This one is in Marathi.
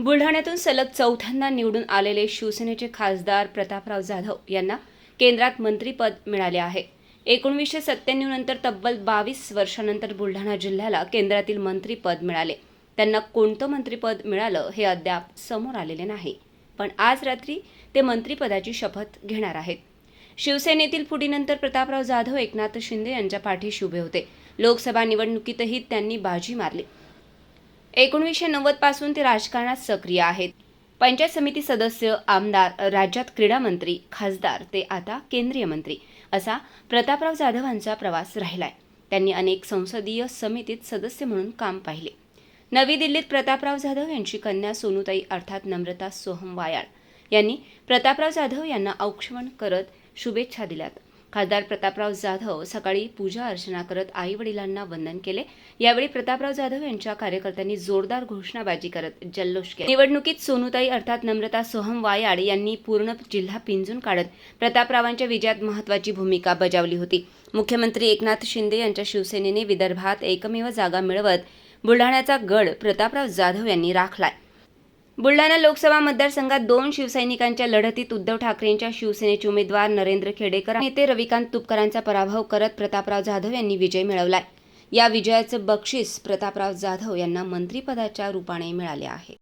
बुलढाण्यातून सलग चौथ्यांदा निवडून आलेले शिवसेनेचे खासदार प्रतापराव जाधव यांना केंद्रात मंत्रीपद मिळाले आहे. एकोणीसशे सत्त्याण्णव नंतर तब्बल बावीस वर्षानंतर बुलढाणा जिल्ह्याला केंद्रातील मंत्रीपद मिळाले. त्यांना कोणतं मंत्रीपद मिळालं हे अद्याप समोर आलेले नाही. पण आज रात्री ते मंत्रीपदाची शपथ घेणार आहेत. शिवसेनेतील फुटीनंतर प्रतापराव जाधव एकनाथ शिंदे यांच्या पाठीशी उभे होते. लोकसभा निवडणुकीतही त्यांनी बाजी मारली. एकोणीसशे नव्वदपासून ते राजकारणात सक्रिय आहेत. पंचायत समिती सदस्य आमदार राज्यात क्रीडा मंत्री खासदार ते आता केंद्रीय मंत्री असा प्रतापराव जाधवांचा प्रवास राहिलाय. त्यांनी अनेक संसदीय समितीत सदस्य म्हणून काम पाहिले. नवी दिल्लीत प्रतापराव जाधव यांची कन्या सोनूताई अर्थात नम्रता सोहम वायाळ यांनी प्रतापराव जाधव यांना औक्षवण करत शुभेच्छा दिल्यात. खासदार प्रतापराव जाधव सकाळी पूजा अर्चना करत आई वडिलांना वंदन केले. यावेळी प्रतापराव जाधव यांच्या कार्यकर्त्यांनी जोरदार घोषणाबाजी करत जल्लोष केला. निवडणुकीत सोनूताई अर्थात नम्रता सोहम वायाड यांनी पूर्ण जिल्हा पिंजून काढत प्रतापरावांच्या विजयात महत्वाची भूमिका बजावली होती. मुख्यमंत्री एकनाथ शिंदे यांच्या शिवसेनेने विदर्भात एकमेव जागा मिळवत बुलढाण्याचा गड प्रतापराव जाधव यांनी राखलाय. बुलढाणा लोकसभा मतदारसंघात दोन शिवसैनिकांच्या लढतीत उद्धव ठाकरेंच्या शिवसेनेचे उमेदवार नरेंद्र खेडेकर नेते रविकांत तुपकरांचा पराभव करत प्रतापराव जाधव यांनी विजय मिळवलाय. या विजयाचं बक्षीस प्रतापराव जाधव यांना मंत्रिपदाच्या रूपाने मिळाले आहे.